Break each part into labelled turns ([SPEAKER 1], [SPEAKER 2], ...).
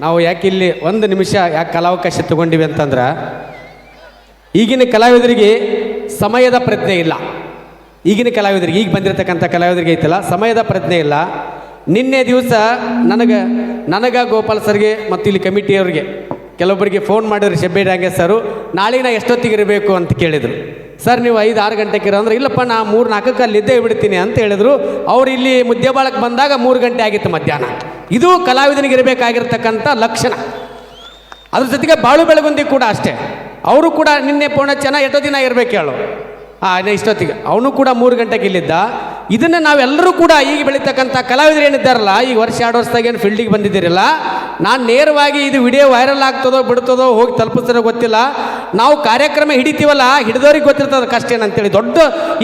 [SPEAKER 1] ನಾವು ಯಾಕೆ ಇಲ್ಲಿ ಒಂದು ನಿಮಿಷ ಯಾಕೆ ಕಲಾವಕಾಶ ತಗೊಂಡಿವಿ ಅಂತಂದ್ರೆ, ಈಗಿನ ಕಲಾವಿದರಿಗೆ ಸಮಯದ ಪ್ರಜ್ಞೆ ಇಲ್ಲ. ಈಗಿನ ಕಲಾವಿದರಿಗೆ, ಈಗ ಬಂದಿರತಕ್ಕಂಥ ಕಲಾವಿದರಿಗೆ ಐತಲ್ಲ, ಸಮಯದ ಪ್ರಜ್ಞೆ ಇಲ್ಲ. ನಿನ್ನೆ ದಿವಸ ನನಗೆ, ನನಗ ಗೋಪಾಲ್ ಸರ್ಗೆ ಮತ್ತು ಇಲ್ಲಿ ಕಮಿಟಿಯವ್ರಿಗೆ ಕೆಲವೊಬ್ಬರಿಗೆ ಫೋನ್ ಮಾಡಿದ್ರು ಶೆಬ್ಬೆ ಡಾಂಗೆ ಸರು, ನಾಳೆ ನಾ ಎಷ್ಟೊತ್ತಿಗೆ ಇರಬೇಕು ಅಂತ ಕೇಳಿದರು. ಸರ್, ನೀವು ಐದು, ಆರು ಗಂಟೆಗೆ ಇರೋ ಅಂದ್ರೆ ಇಲ್ಲಪ್ಪ, ನಾ ಮೂರು, ನಾಲ್ಕಕ್ಕೆ ಅಲ್ಲಿ ಇದ್ದೇ ಬಿಡ್ತೀನಿ ಅಂತ ಹೇಳಿದ್ರು. ಅವ್ರು ಇಲ್ಲಿ ಮುದ್ದೆಬಾಳಕ್ಕೆ ಬಂದಾಗ ಮೂರು ಗಂಟೆ ಆಗಿತ್ತು ಮಧ್ಯಾಹ್ನ. ಇದು ಕಲಾವಿದನಿಗೆ ಇರಬೇಕಾಗಿರ್ತಕ್ಕಂಥ ಲಕ್ಷಣ. ಅದ್ರ ಜೊತೆಗೆ ಬಾಳು ಬೆಳಗುಂದಿ ಕೂಡ ಅಷ್ಟೇ. ಅವರು ಕೂಡ ನಿನ್ನೆ ಪೂರ್ಣ ಚೆನ್ನಾಗಿ ಎಷ್ಟೋ ದಿನ ಇರಬೇಕು ಹೇಳು. ಹಾಂ ಇಷ್ಟೊತ್ತಿಗೆ. ಅವನು ಕೂಡ ಮೂರು ಗಂಟೆಗೆ ಇಲ್ಲಿದ್ದ. ಇದನ್ನು ನಾವೆಲ್ಲರೂ ಕೂಡ ಈಗ ಬೆಳೀತಕ್ಕಂಥ ಕಲಾವಿದರು ಏನಿದ್ದಾರಲ್ಲ ಈಗ ವರ್ಷ ಎರಡು ವರ್ಷದಾಗ ಏನು ಫೀಲ್ಡಿಗೆ ಬಂದಿದ್ದೀರಲ್ಲ. ನಾನು ನೇರವಾಗಿ ಇದು ವಿಡಿಯೋ ವೈರಲ್ ಆಗ್ತದೋ ಬಿಡ್ತದೋ ಹೋಗಿ ತಲುಪಿಸ್ತಾರೋ ಗೊತ್ತಿಲ್ಲ. ನಾವು ಕಾರ್ಯಕ್ರಮ ಹಿಡಿತೀವಲ್ಲ, ಹಿಡಿದವ್ರಿಗೆ ಗೊತ್ತಿರ್ತದೆ ಕಷ್ಟ ಏನಂತೇಳಿ. ದೊಡ್ಡ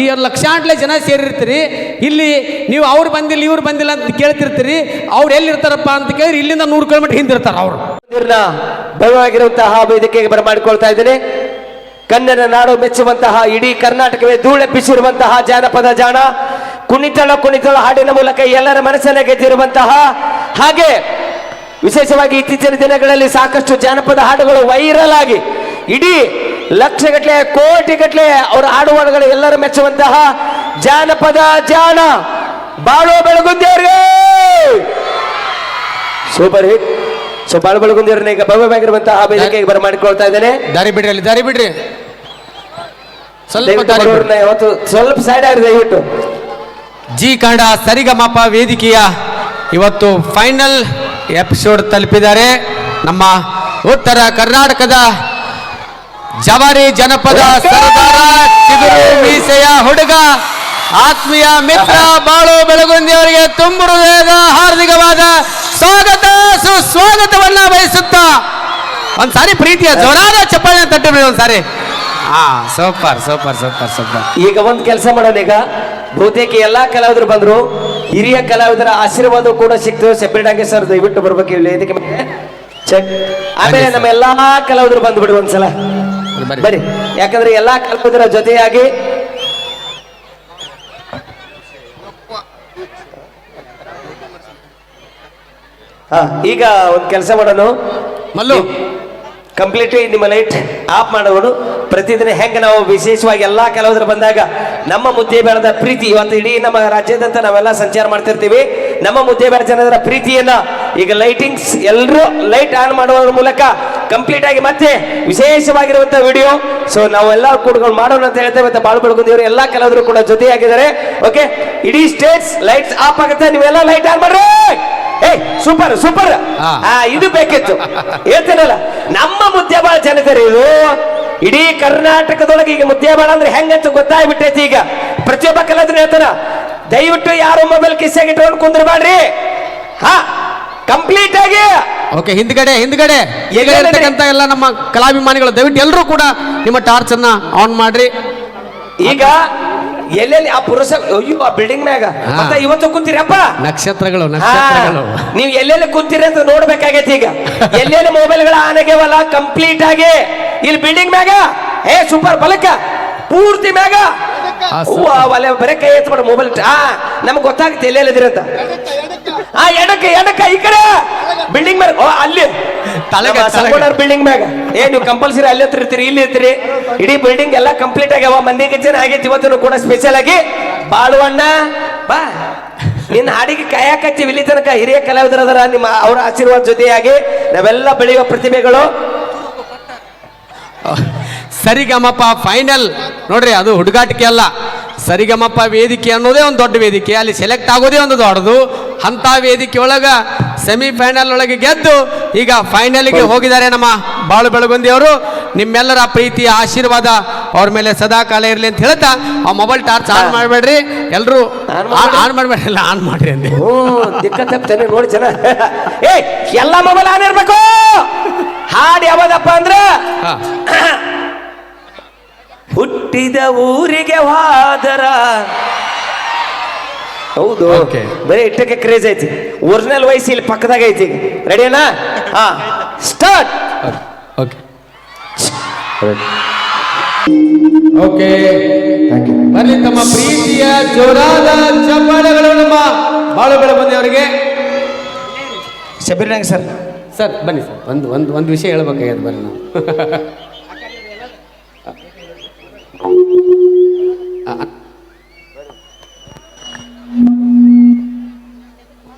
[SPEAKER 1] ಈ ಲಕ್ಷಾಂಟ್ಲೆ ಜನ ಸೇರಿರ್ತೀರಿ. ಇಲ್ಲಿ ನೀವು ಅವ್ರು ಬಂದಿಲ್ಲ, ಇವ್ರು ಬಂದಿಲ್ಲ ಅಂತ ಕೇಳ್ತಿರ್ತೀರಿ. ಅವ್ರು ಎಲ್ಲಿರ್ತಾರಪ್ಪ ಅಂತ ಕೇಳಿದ್ರೆ ಇಲ್ಲಿಂದ ನೂರು ಕಿಲೋಮೀಟರ್ ಹಿಂದಿರ್ತಾರೆ ಅವರು.
[SPEAKER 2] ಭಯವಾಗಿರುವಂತಹ ವೇದಿಕೆಗೆ ಬರಮಾಡಿಕೊಳ್ತಾ ಇದ್ದೇನೆ. ಕನ್ನಡ ನಾಡು ಮೆಚ್ಚುವಂತಹ ಇಡೀ ಕರ್ನಾಟಕವೇ ಧೂಳೆಪ್ಪಿಸಿರುವಂತಹ ಜಾನಪದ ಜಾಣ, ಕುಣಿತಳ ಕುಣಿತಳ ಹಾಡಿನ ಮೂಲಕ ಎಲ್ಲರ ಮನಸ್ಸನ್ನ ಗೆದ್ದಿರುವಂತಹ ಹಾಗೆ ವಿಶೇಷವಾಗಿ ಇತ್ತೀಚಿನ ದಿನಗಳಲ್ಲಿ ಸಾಕಷ್ಟು ಜಾನಪದ ಹಾಡುಗಳು ವೈರಲ್ ಆಗಿ ಇಡೀ ಲಕ್ಷಗಟ್ಟಲೆ, ಕೋಟಿಗಟ್ಟಲೆ ಅವರ ಹಾಡುವಾಡುಗಳು ಎಲ್ಲರ ಮೆಚ್ಚುವಂತಹ ಜಾನಪದ ಜಾಣ. ಬಾಳು ಬೆಳಗುಂದಿಯವ್ರಿಗೆ ಸೂಪರ್ ಹಿಟ್. ಸೊ ಬಾಳು ಬೆಳಗುಂದಿಯವ್ರನ್ನ ಈಗ ಭವ್ಯವಾಗಿರುವಂತಹ ವೇದಿಕೆಗೆ ಬರಮಾಡಿಕೊಳ್ತಾ ಇದ್ದೇನೆ.
[SPEAKER 1] ದಾರಿ ಬಿಡ್ರಿ ಅಲ್ಲಿ ದಾರಿ ಬಿಡ್ರಿ. ಸ್ವಲ್ಪ ದಾರಿ ಬಿಡ್ರಿ.
[SPEAKER 2] ಯಾವತ್ತು ಸ್ವಲ್ಪ ಸೈಡ್ ಆಗಿದೆ ದಯವಿಟ್ಟು
[SPEAKER 1] ಜಿ ಕನ್ನಡ ಸರಿಗಮಪ ವೇದಿಕೆಯ ಇವತ್ತು ಫೈನಲ್ ಎಪಿಸೋಡ್ ತಲುಪಿದ್ದಾರೆ. ನಮ್ಮ ಉತ್ತರ ಕರ್ನಾಟಕದ ಜವಾರಿ ಜನಪದ ಸರದಾರ ಚಿಗುರು ಮೀಸೆಯ ಹುಡುಗ ಆತ್ಮೀಯ ಮಿತ್ರ ಬಾಳು ಬೆಳಗುಂದಿಯವರಿಗೆ ತುಂಬ ತುಂಬು ಹೃದಯದ ಹಾರ್ದಿಕವಾದ ಸ್ವಾಗತ ಸುಸ್ವಾಗತವನ್ನ ಬಯಸುತ್ತಾ. ಒಂದ್ಸಾರಿ ಪ್ರೀತಿಯ ಜೋರಾದ ಚಪ್ಪಾಳೆ ತಟ್ಟಿಬಿಡಿ ಒಂದ್ಸಾರಿ. ಹಾ ಸೂಪರ್ ಸೂಪರ್ ಸೂಪರ್ ಸೂಪರ್.
[SPEAKER 2] ಈಗ ಒಂದು ಕೆಲಸ ಮಾಡೋಣ ಈಗ. ಬಹುತೇಕ ಎಲ್ಲಾ ಕಲಾವಿದರು ಬಂದ್ರು. ಹಿರಿಯ ಕಲಾವಿದರ ಆಶೀರ್ವಾದ ಕೂಡ ಸಿಕ್ತು. ಸೆಪರೇಟ್ ಆಗಿ ಸರ್ ದಯವಿಟ್ಟು ಬರ್ಬೇಕು ಇಲ್ಲಿ ಇದಕ್ಕೆ ಚೆಕ್. ಆಮೇಲೆ ನಮ್ಮ ಎಲ್ಲಾ ಕಲಾವಿದರು ಬಂದ್ಬಿಡು ಒಂದ್ಸಲ. ಬನ್ನಿ. ಯಾಕಂದ್ರೆ ಎಲ್ಲಾ ಕಲಾವಿದರ ಜೊತೆಯಾಗಿ ಈಗ ಒಂದು ಕೆಲಸ ಮಾಡೋಣ.
[SPEAKER 1] ಮಲ್ಲು.
[SPEAKER 2] ಕಂಪ್ಲೀಟ್ ನಿಮ್ಮ ಲೈಟ್ ಆಫ್ ಮಾಡೋನು ಪ್ರತಿದಿನ ಹೆಂಗೆ ನಾವು ವಿಶೇಷವಾಗಿ ಎಲ್ಲಾ ಕೆಲವದ್ರ ಬಂದಾಗ ನಮ್ಮ ಮುದ್ದೆ ಬೇಡದ ಪ್ರೀತಿ ಇವತ್ತು ಇಡೀ ನಮ್ಮ ರಾಜ್ಯದಂತ ನಾವೆಲ್ಲ ಸಂಚಾರ ಮಾಡ್ತಿರ್ತೀವಿ. ನಮ್ಮ ಮುದ್ದೆ ಬೇಡ ಜನರ ಪ್ರೀತಿಯನ್ನ ಈಗ ಲೈಟಿಂಗ್ಸ್ ಎಲ್ಲರೂ ಲೈಟ್ ಆನ್ ಮಾಡುವುದರ ಮೂಲಕ ಕಂಪ್ಲೀಟ್ ಆಗಿ ಮತ್ತೆ ವಿಶೇಷವಾಗಿರುವಂತ ವಿಡಿಯೋ ಸೊ ನಾವೆಲ್ಲ ಕೂಡ್ಕೊಂಡು ಮಾಡೋಣ ಅಂತ ಹೇಳ್ತೇವೆ. ಮತ್ತೆ ಬಾಳು ಬೆಳಗುಂದಿಯವರು ಎಲ್ಲ ಕೆಲವರು ಕೂಡ ಜೊತೆಯಾಗಿದ್ದಾರೆ. ಓಕೆ ಇಡೀ ಸ್ಟೇಟ್ಸ್ ಲೈಟ್ಸ್ ಆಫ್ ಆಗುತ್ತೆ. ನೀವೆಲ್ಲ ಲೈಟ್ ಆನ್ ಮಾಡ್ರಿ! ಏ ಸೂಪರ್ ಸೂಪರ್ ಇದು ಬೇಕಿತ್ತು. ಹೇಳ್ತೇನಲ್ಲ ನಮ್ಮ ಮುದ್ದೆ ಜನಕರು ಇದು. ಇಡೀ ಕರ್ನಾಟಕದೊಳಗೆ ಈಗ ಮುದ್ದೆ ಅಂದ್ರೆ ಹೆಂಗಂತ ಗೊತ್ತಾಗ್ಬಿಟ್ಟೈತಿ ಈಗ. ಪ್ರತಿಯೊಬ್ಬ ಕಲಾವಿದ್ರು ಹೇಳ್ತಾರ ದಯವಿಟ್ಟು ಯಾರು ಮೊಬೈಲ್ ಕಿಸ್ಸಾಗಿ ಇಟ್ಕೊಂಡು ಕುಂದ್ರಬೇಡ್ರಿ. ಹಾ ಕಂಪ್ಲೀಟ್ ಆಗಿ.
[SPEAKER 1] ಓಕೆ ಹಿಂದ್ಗಡೆ ಹಿಂದ್ಗಡೆ? ಇರ್ತಕ್ಕಂಥ ಎಲ್ಲ ನಮ್ಮ ಕಲಾಭಿಮಾನಿಗಳು ದಯವಿಟ್ಟು ಎಲ್ಲರೂ ಕೂಡ ನಿಮ್ಮ ಟಾರ್ಚ್ ಅನ್ನ ಆನ್ ಮಾಡ್ರಿ.
[SPEAKER 2] ಈಗ ಎಲ್ಲೆಲ್ಲಿ ಆ ಪುರುಷ ಅಯ್ಯೋ ಆ ಬಿಲ್ಡಿಂಗ್ ಮ್ಯಾಗ. ಮತ್ತೆ ಇವತ್ತು ಕುಂತೀರಪ್ಪ?
[SPEAKER 1] ನಕ್ಷತ್ರಗಳು ನಕ್ಷತ್ರಗಳು.
[SPEAKER 2] ನೀವು ಎಲ್ಲೆಲ್ಲಿ ಕುಂತೀರಿ ಅಂತ ನೋಡ್ಬೇಕಾಗೈತಿ ಈಗ. ಎಲ್ಲೆಲ್ಲಿ ಮೊಬೈಲ್ಗಳ ಆನೆಗೆವಲ್ಲ ಕಂಪ್ಲೀಟ್ ಆಗಿ. ಇಲ್ಲಿ ಬಿಲ್ಡಿಂಗ್ ಮ್ಯಾಗ? ಏ ಸೂಪರ್ ಬಲಕ ಪೂರ್ತಿ ಮ್ಯಾಗ? ಬರೇ ಕೈ ಎತ್ಬಿಡ ಮೊಬೈಲ್ ಆ ನಮ್ಗೆ ಗೊತ್ತಾಗುತ್ತೆ ಎಲ್ಲೆಲ್ಲಿದ್ದೀರಿ ಅಂತ. ಆ ಎಡಕ್ಕೆ ಎಡಕ್ಕ ಈ ಕಡೆ. ಬಿಲ್ಡಿಂಗ್ ಮ್ಯಾಗ ಓ ಅಲ್ಲಿ.
[SPEAKER 1] ತಲೆಗೆ, ತಲೆಗೆ.
[SPEAKER 2] ಬಿಲ್ಡಿಂಗ್ ಮ್ಯಾಗ. ಏ ನೀವು ಕಂಪಲ್ಸರಿ ಅಲ್ಲಿ ಹತ್ರ ಇರ್ತೀರಿ ಇಲ್ಲಿ ಇರ್ತೀರಿ. ಇಡೀ ಬಿಲ್ಡಿಂಗ್ ಎಲ್ಲ ಕಂಪ್ಲೀಟ್ ಆಗ್ಯಾವ. ಮಂದಿಗೆ ಜನ ಆಗೈತಿ ಇವತ್ತು ಕೂಡ ಸ್ಪೆಷಲ್ ಆಗಿ. ಬಾಳುವಣ್ಣ ಬಾ. ನಿನ್ನ ಹಾಡಿಗೆ ಕಾಯಕತ್ತೀವಿ ಇಲ್ಲಿ ತನಕ ಹಿರಿಯ ಕಲಾವಿದರದರ ಅದರ ನಿಮ್ಮ ಅವರ ಆಶೀರ್ವಾದ ಜೊತೆಯಾಗಿ ನಾವೆಲ್ಲ ಬೆಳೆಯುವ ಪ್ರತಿಭೆಗಳು.
[SPEAKER 1] ಸರಿಗಮಪ ಫೈನಲ್ ನೋಡ್ರಿ ಅದು ಹುಡುಗಾಟಿಕೆ ಅಲ್ಲ. ಸರಿಗಮಪ ವೇದಿಕೆ ಅನ್ನೋದೇ ಒಂದು ದೊಡ್ಡ ವೇದಿಕೆ. ಅಲ್ಲಿ ಸೆಲೆಕ್ಟ್ ಆಗೋದೇ ಒಂದು ದೊಡ್ಡದು. ಅಂತ ವೇದಿಕೆ ಒಳಗ ಸೆಮಿಫೈನಲ್ ಒಳಗೆ ಗೆದ್ದು ಈಗ ಫೈನಲ್ಗೆ ಹೋಗಿದ್ದಾರೆ ನಮ್ಮ ಬಾಳು ಬೆಳಗುಂದಿ ಅವರು ನಿಮ್ಮೆಲ್ಲರ ಪ್ರೀತಿ ಆಶೀರ್ವಾದ ಅವ್ರ ಮೇಲೆ ಸದಾ ಕಾಲ ಇರಲಿ ಅಂತ ಹೇಳ್ತಾ ಆ ಮೊಬೈಲ್ ಟಾರ್ಚ್ ಆನ್ ಮಾಡಬೇಡ್ರಿ. ಎಲ್ಲರೂ. ಆನ್ ಮಾಡಬೇಡ್ರಿ. ಎಲ್ಲ ಆನ್ ಮಾಡ್ರಿ ಅಂದೆ.
[SPEAKER 2] ಹ್ಞೂ ದಿಕ್ಕ ತಪ್ತಾನೆ ನೋಡಿ ಜನ. ಏ ಎಲ್ಲ ಮೊಬೈಲ್ ಆನ್ ಇರ್ಬೇಕು. ಹಾಡು ಯಾವ್ದಪ್ಪ ಅಂದ್ರೆ ಹುಟ್ಟಿದ ಊರಿಗೆ ವಾದರ. ಹೌದು
[SPEAKER 1] Okay.
[SPEAKER 2] ಬರೀ ಇಟ್ಟಕ್ಕೆ ಕ್ರೇಜ್ ಐತಿ. ಒರಿಜಿನಲ್ ವಯಸ್ಸು ಇಲ್ಲಿ ಪಕ್ಕದಾಗ ಐತಿ. ರೆಡಿನಾ ಹಾ ಸ್ಟಾರ್ಟ್
[SPEAKER 1] ಓಕೆ ಓಕೆ ಬನ್ನಿ ತಮ್ಮ ಪ್ರೀತಿಯ ಜೋರಾದ ಚಪ್ಪಾಳೆಗಳು ನಮ್ಮ ಬಾಳು ಬೆಳಬಂದಿ ಅವರಿಗೆ
[SPEAKER 2] ಶಬೀರ್ನಾಗ್ ಸರ್.
[SPEAKER 1] ಸರ್ ಬನ್ನಿ ಸರ್. ಒಂದು ಒಂದು ಒಂದು ವಿಷಯ ಹೇಳ್ಬೇಕಾಗ್ಯದ ಬನ್ನಿ ನಾವು.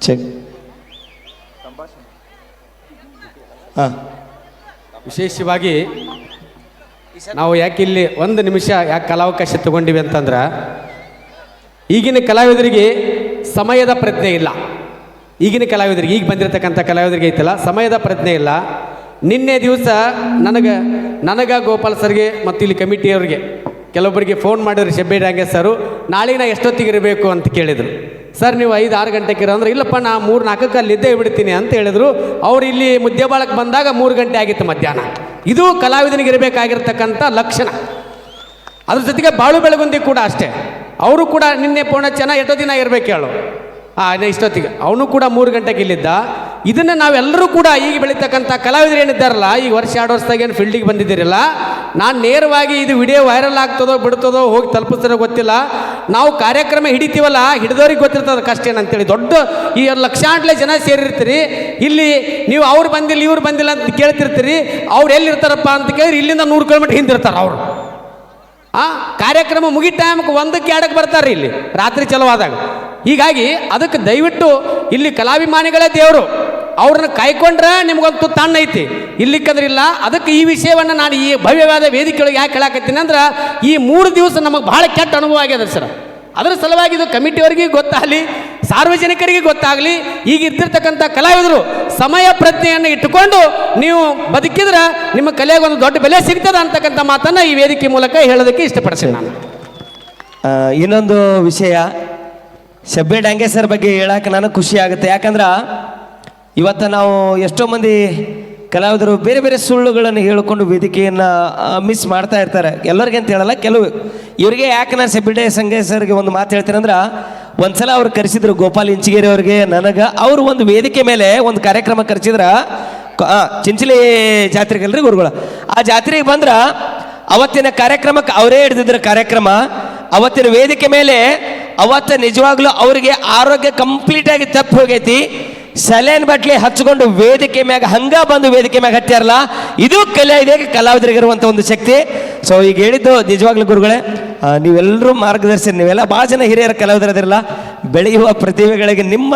[SPEAKER 2] ಚೆಕ್ ಹಾಂ.
[SPEAKER 1] ವಿಶೇಷವಾಗಿ ನಾವು ಯಾಕೆ ಇಲ್ಲಿ ಒಂದು ನಿಮಿಷ ಯಾಕೆ ಕಲಾವಕಾಶ ತಗೊಂಡಿವಿ ಅಂತಂದ್ರೆ, ಈಗಿನ ಕಲಾವಿದರಿಗೆ ಸಮಯದ ಪ್ರಜ್ಞೆ ಇಲ್ಲ. ಈಗಿನ ಕಲಾವಿದರಿಗೆ, ಈಗ ಬಂದಿರತಕ್ಕಂಥ ಕಲಾವಿದರಿಗೆ ಐತಲ್ಲ, ಸಮಯದ ಪ್ರಜ್ಞೆ ಇಲ್ಲ. ನಿನ್ನೆ ದಿವಸ ನನಗೆ, ನನಗ ಗೋಪಾಲ್ ಸರ್ಗೆ ಮತ್ತು ಇಲ್ಲಿ ಕಮಿಟಿಯವ್ರಿಗೆ ಕೆಲವೊಬ್ಬರಿಗೆ ಫೋನ್ ಮಾಡಿದ್ರು, ಶೆಬ್ಬೆ ಡ್ಯಾಂಗೆ ಸರು ನಾಳೆ ನಾ ಎಷ್ಟೊತ್ತಿಗೆ ಇರಬೇಕು ಅಂತ ಕೇಳಿದರು. ಸರ್, ನೀವು ಐದು ಆರು ಗಂಟೆಗೆ ಇರೋ ಅಂದ್ರೆ ಇಲ್ಲಪ್ಪ, ನಾ ಮೂರು ನಾಲ್ಕಕ್ಕೆ ಅಲ್ಲಿ ಇದ್ದೇ ಬಿಡ್ತೀನಿ ಅಂತ ಹೇಳಿದ್ರು. ಅವ್ರು ಇಲ್ಲಿ ಮುದ್ದೆಬಾಳಕ್ಕೆ ಬಂದಾಗ ಮೂರು ಗಂಟೆ ಆಗಿತ್ತು ಮಧ್ಯಾಹ್ನ. ಇದು ಕಲಾವಿದನಿಗೆ ಇರಬೇಕಾಗಿರ್ತಕ್ಕಂಥ ಲಕ್ಷಣ. ಅದ್ರ ಜೊತೆಗೆ ಬಾಳು ಬೆಳಗುಂದಿ ಕೂಡ ಅಷ್ಟೇ. ಅವರು ಕೂಡ ನಿನ್ನೆ ಪೂರ್ಣಚನ ಎಷ್ಟೋ ದಿನ ಇರಬೇಕು ಹೇಳು. ಹಾಂ ಇಷ್ಟೊತ್ತಿಗೆ. ಅವನು ಕೂಡ ಮೂರು ಗಂಟೆಗೆ ಇಲ್ಲಿದ್ದ. ಇದನ್ನು ನಾವೆಲ್ಲರೂ ಕೂಡ ಈಗ ಬೆಳೀತಕ್ಕಂಥ ಕಲಾವಿದರು ಏನಿದ್ದಾರಲ್ಲ ಈಗ ವರ್ಷ ಎರಡು ವರ್ಷದಾಗ ಏನು ಫೀಲ್ಡಿಗೆ ಬಂದಿದ್ದೀರಲ್ಲ, ನಾನು ನೇರವಾಗಿ ಇದು ವಿಡಿಯೋ ವೈರಲ್ ಆಗ್ತದೋ ಬಿಡ್ತದೋ ಹೋಗಿ ತಲುಪಿಸ್ತಾರೋ ಗೊತ್ತಿಲ್ಲ. ನಾವು ಕಾರ್ಯಕ್ರಮ ಹಿಡಿತೀವಲ್ಲ, ಹಿಡಿದವ್ರಿಗೆ ಗೊತ್ತಿರ್ತದೆ ಕಷ್ಟ ಏನಂತೇಳಿ ದೊಡ್ಡ ಈ ಲಕ್ಷಾಂಟ್ಲೆ ಜನ ಸೇರಿರ್ತೀರಿ, ಇಲ್ಲಿ ನೀವು ಅವ್ರು ಬಂದಿಲ್ಲ, ಇವ್ರು ಬಂದಿಲ್ಲ ಅಂತ ಕೇಳ್ತಿರ್ತೀರಿ, ಅವ್ರು ಎಲ್ಲಿರ್ತಾರಪ್ಪ ಅಂತ ಕೇಳಿದ್ರೆ ಇಲ್ಲಿಂದ ನೂರು ಕಿಲೋಮೀಟ್ರ್ ಹಿಂದಿರ್ತಾರೆ ಅವರು. ಆ, ಕಾರ್ಯಕ್ರಮ ಮುಗಿ ಟೈಮ್ಗೆ ಒಂದಕ್ಕೆ ಎರಡಕ್ಕೆ ಬರ್ತಾರೆ ಇಲ್ಲಿ, ರಾತ್ರಿ ಚಲವಾದಾಗ ಹೀಗಾಗಿ ಅದಕ್ಕೆ ದಯವಿಟ್ಟು ಇಲ್ಲಿ ಕಲಾಭಿಮಾನಿಗಳೇ ದೇವರು. ಅವ್ರನ್ನ ಕಾಯ್ಕೊಂಡ್ರೆ ನಿಮ್ಗೊಂದು ತಣ್ಣ ಐತಿ. ಇಲ್ಲಿಕ್ಕಂದ್ರೆ ಇಲ್ಲ ಅದಕ್ಕೆ ಈ ವಿಷಯವನ್ನು ನಾನು ಈ ಭವ್ಯವಾದ ವೇದಿಕೆಯೊಳಗೆ ಯಾಕೆ ಹೇಳಕತ್ತೀನಿ ಅಂದ್ರೆ, ಈ ಮೂರು ದಿವಸ ನಮಗೆ ಬಹಳ ಕೆಟ್ಟ ಅನುಭವ ಆಗ್ಯದ ಸರ್. ಅದರ ಸಲುವಾಗಿ ಇದು ಕಮಿಟಿಯವರಿಗೆ ಗೊತ್ತಾಗಲಿ, ಸಾರ್ವಜನಿಕರಿಗೆ ಗೊತ್ತಾಗಲಿ, ಈಗ ಇದ್ದಿರ್ತಕ್ಕಂಥ ಕಲಾವಿದರು ಸಮಯ ಪ್ರಜ್ಞೆಯನ್ನು ಇಟ್ಟುಕೊಂಡು ನೀವು ಬದುಕಿದ್ರೆ ನಿಮ್ಮ ಕಲೆಗೆ ಒಂದು ದೊಡ್ಡ ಬೆಲೆ ಸಿಗ್ತದ ಅಂತಕ್ಕಂಥ ಮಾತನ್ನು ಈ ವೇದಿಕೆ ಮೂಲಕ ಹೇಳೋದಕ್ಕೆ ಇಷ್ಟಪಡ್ತೀನಿ ನಾನು.
[SPEAKER 2] ಇನ್ನೊಂದು ವಿಷಯ ಶಬ್ಬೆ ಡಾಂಗೆ ಸರ್ ಬಗ್ಗೆ ಹೇಳಕ್ಕೆ ನನಗೆ ಖುಷಿ ಆಗುತ್ತೆ. ಯಾಕಂದ್ರೆ ಇವತ್ತು ನಾವು ಎಷ್ಟೋ ಮಂದಿ ಕಲಾವಿದರು ಬೇರೆ ಬೇರೆ ಸುಳ್ಳುಗಳನ್ನು ಹೇಳಿಕೊಂಡು ವೇದಿಕೆಯನ್ನು ಮಿಸ್ ಮಾಡ್ತಾ ಇರ್ತಾರೆ. ಎಲ್ಲರಿಗೆ ಅಂತ ಹೇಳಲ್ಲ, ಕೆಲವು ಇವರಿಗೆ ಯಾಕೆ ನಾನು ಸಂಗೇ ಸರ್ಗೆ ಒಂದು ಮಾತು ಹೇಳ್ತೀನಿ ಅಂದ್ರೆ, ಒಂದ್ಸಲ ಅವ್ರು ಕರೆಸಿದ್ರು ಗೋಪಾಲ್ ಇಂಚಿಗೇರಿ ಅವ್ರಿಗೆ, ನನಗೆ ಅವರು ಒಂದು ವೇದಿಕೆ ಮೇಲೆ ಒಂದು ಕಾರ್ಯಕ್ರಮ ಕರೆಸಿದ್ರ ಚಿಂಚಲಿ ಜಾತ್ರೆಗಲ್ರಿ ಗುರುಗಳು. ಆ ಜಾತ್ರೆಗೆ ಬಂದ್ರೆ, ಅವತ್ತಿನ ಕಾರ್ಯಕ್ರಮಕ್ಕೆ ಅವರೇ ಹಿಡಿದಿದ್ರು ಕಾರ್ಯಕ್ರಮ, ಅವತ್ತಿನ ವೇದಿಕೆ ಮೇಲೆ ಅವತ್ತ ನಿಜವಾಗ್ಲೂ ಅವರಿಗೆ ಆರೋಗ್ಯ ಕಂಪ್ಲೀಟ್ ಆಗಿ ತಪ್ಪಿ ಹೋಗೈತಿ. ಸಲೇನ್ ಬಟ್ಲಿ ಹಚ್ಕೊಂಡು ವೇದಿಕೆ ಮ್ಯಾಗ ಹಂಗ ಬಂದು ವೇದಿಕೆ ಮ್ಯಾಗ ಹತ್ತಿರಲ್ಲ ಇದು ಕಲೆ ಇದೆ ಕಲಾವಿದರಿಗಿರುವಂಥ ಒಂದು ಶಕ್ತಿ. ಸೊ ಈಗ ಹೇಳಿದ್ದು ನಿಜವಾಗ್ಲೂ ಗುರುಗಳೇ ನೀವೆಲ್ಲರೂ ಮಾರ್ಗದರ್ಶನ ನೀವೆಲ್ಲ ಭಾಳ ಜನ ಹಿರಿಯರ ಕಲಾವಿದರದಿರಲ್ಲ, ಬೆಳೆಯುವ ಪ್ರತಿಭೆಗಳಿಗೆ ನಿಮ್ಮ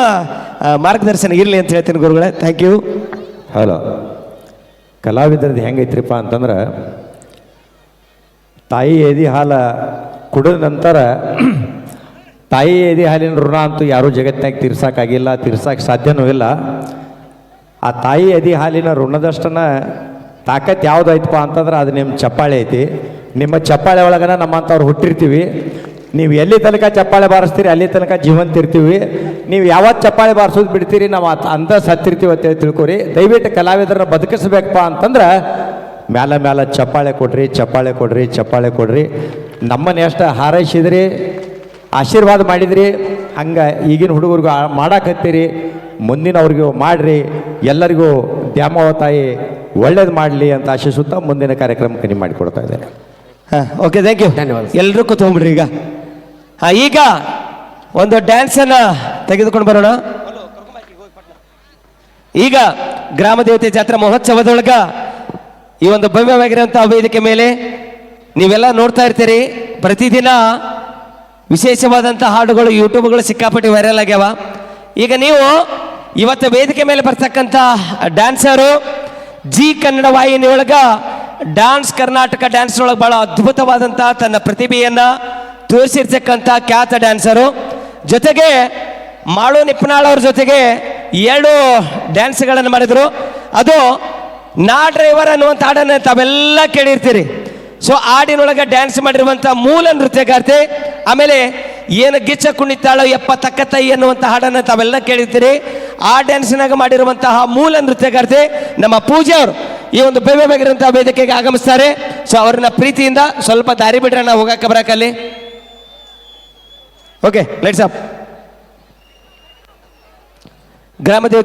[SPEAKER 2] ಮಾರ್ಗದರ್ಶನ ಇರಲಿ ಅಂತ ಹೇಳ್ತೀನಿ ಗುರುಗಳೇ. ಥ್ಯಾಂಕ್ ಯು
[SPEAKER 3] ಹಲೋ ಕಲಾವಿದರದ್ದು ಹೆಂಗೈತ್ರಿಪ್ಪ ಅಂತಂದ್ರೆ, ತಾಯಿ ಎದಿ ಹಾಲ ಕುಡಿದ ನಂತರ ತಾಯಿ ಎದೆ ಹಾಲಿನ ಋಣ ಅಂತೂ ಯಾರೂ ಜಗತ್ತಿನಾಗ ತೀರ್ಸೋಕ್ಕಾಗಿಲ್ಲ ತೀರ್ಸಕ್ಕೆ ಸಾಧ್ಯನೂ ಇಲ್ಲ. ಆ ತಾಯಿ ಎದೆ ಹಾಲಿನ ಋಣದಷ್ಟನ ತಾಕತ್ ಯಾವುದೈತಪ್ಪ ಅಂತಂದ್ರೆ ಅದು ನಿಮ್ಮ ಚಪ್ಪಾಳೆ ಐತಿ. ನಿಮ್ಮ ಚಪ್ಪಾಳೆ ಒಳಗನ ನಮ್ಮಂಥವ್ರು ಹುಟ್ಟಿರ್ತೀವಿ. ನೀವು ಎಲ್ಲಿ ತನಕ ಚಪ್ಪಾಳೆ ಬಾರಿಸ್ತೀರಿ, ಅಲ್ಲಿ ತನಕ ಜೀವಂತ ಇರ್ತೀವಿ. ನೀವು ಯಾವತ್ತು ಚಪ್ಪಾಳೆ ಬಾರಿಸೋದು ಬಿಡ್ತೀರಿ ನಾವು ಅಂತ ಸತ್ತಿರ್ತೀವಿ ಅಂತೇಳಿ ತಿಳ್ಕೊರಿ. ದಯವಿಟ್ಟು ಕಲಾವಿದರನ್ನ ಬದುಕಿಸ್ಬೇಕಪ್ಪ ಅಂತಂದ್ರೆ ಮ್ಯಾಲ ಮ್ಯಾಲ ಚಪ್ಪಾಳೆ ಕೊಡ್ರಿ ಚಪ್ಪಾಳೆ ಕೊಡ್ರಿ ಚಪ್ಪಾಳೆ ಕೊಡ್ರಿ. ನಮ್ಮನ್ನ ಎಷ್ಟು ಹಾರೈಸಿದ್ರಿ. ಆಶೀರ್ವಾದ ಮಾಡಿದ್ರಿ. ಹಂಗೆ ಈಗಿನ ಹುಡುಗರಿಗೂ ಮಾಡಾಕತ್ತೀರಿ. ಮುಂದಿನವ್ರಿಗೂ ಮಾಡ್ರಿ. ಎಲ್ಲರಿಗೂ ದ್ಯಾಮವ್ವ ತಾಯಿ ಒಳ್ಳೇದು ಮಾಡಲಿ ಅಂತ ಆಶಿಸುತ್ತಾ ಮುಂದಿನ ಕಾರ್ಯಕ್ರಮ ಕಡಿಮೆ ಮಾಡಿಕೊಡ್ತಾ ಇದ್ದೇನೆ.
[SPEAKER 2] ಹಾಂ ಓಕೆ ಥ್ಯಾಂಕ್ ಯು
[SPEAKER 1] ಧನ್ಯವಾದ.
[SPEAKER 2] ಎಲ್ಲರೂ ಕೂತ್ಕೊಂಡ್ಬಿಡ್ರಿ ಈಗ. ಹಾಂ ಈಗ ಒಂದು ಡ್ಯಾನ್ಸನ್ನು ತೆಗೆದುಕೊಂಡು ಬರೋಣ. ಈಗ ಗ್ರಾಮ ದೇವತೆ ಜಾತ್ರಾ ಮಹೋತ್ಸವದೊಳಗ ಈ ಒಂದು ಭವ್ಯವಾಗಿರುವಂಥ ವೇದಿಕೆ ಮೇಲೆ ನೀವೆಲ್ಲ ನೋಡ್ತಾ ಇರ್ತೀರಿ. ಪ್ರತಿದಿನ ವಿಶೇಷವಾದಂಥ ಹಾಡುಗಳು ಯೂಟ್ಯೂಬ್ಗಳು ಸಿಕ್ಕಾಪಟ್ಟೆ ವೈರಲ್ ಆಗ್ಯಾವ. ಈಗ ನೀವು ಇವತ್ತು ವೇದಿಕೆ ಮೇಲೆ ಬರ್ತಕ್ಕಂಥ ಡ್ಯಾನ್ಸರು ಜಿ ಕನ್ನಡ ವಾಹಿನಿಯೊಳಗ ಡ್ಯಾನ್ಸ್ ಕರ್ನಾಟಕ ಡ್ಯಾನ್ಸ್ ಒಳಗೆ ಬಹಳ ಅದ್ಭುತವಾದಂಥ ತನ್ನ ಪ್ರತಿಭೆಯನ್ನು ತೋರಿಸಿರ್ತಕ್ಕಂಥ ಖ್ಯಾತ ಡ್ಯಾನ್ಸರು ಜೊತೆಗೆ ಮಾಳು ನಿಪ್ಪನಾಳ್ ಅವ್ರ ಜೊತೆಗೆ ಎರಡು ಡ್ಯಾನ್ಸ್ಗಳನ್ನು ಮಾಡಿದರು. ಅದು ನಾ ಡ್ರೈವರ್ ಅನ್ನುವಂಥ ಹಾಡನ್ನು ತಾವೆಲ್ಲ ಕೇಳಿರ್ತೀರಿ. ಸೊ ಹಾಡಿನೊಳಗೆ ಡ್ಯಾನ್ಸ್ ಮಾಡಿರುವಂಥ ಮೂಲ ನೃತ್ಯಗಾರ್ತಿ, ಆಮೇಲೆ ಏನು ಗಿಚ್ಚ ಕುಣಿತಾಳೋ ಎಪ್ಪ ತಕ್ಕ ತೈ ಅನ್ನುವಂಥ ಹಾಡನ್ನು ತಾವೆಲ್ಲ ಕೇಳಿರ್ತೀರಿ. ಆ ಡ್ಯಾನ್ಸ್ನಾಗ ಮಾಡಿರುವಂತಹ ಮೂಲ ನೃತ್ಯಗಾರ್ತಿ ನಮ್ಮ ಪೂಜೆ ಅವರು. ಈ ಒಂದು ಭವ್ಯವಾಗಿರುವಂತಹ ವೇದಿಕೆಗೆ ಆಗಮಿಸ್ತಾರೆ. ಸೊ ಅವ್ರನ್ನ ಪ್ರೀತಿಯಿಂದ ಸ್ವಲ್ಪ ದಾರಿ ಬಿಡ್ರೆ ನಾವು ಹೋಗಕ್ಕೆ ಬರಕಲ್ಲಿ ಓಕೆ ಲೈಟ್ಸ್ ಅಪ್ ಗ್ರಾಮದೇವ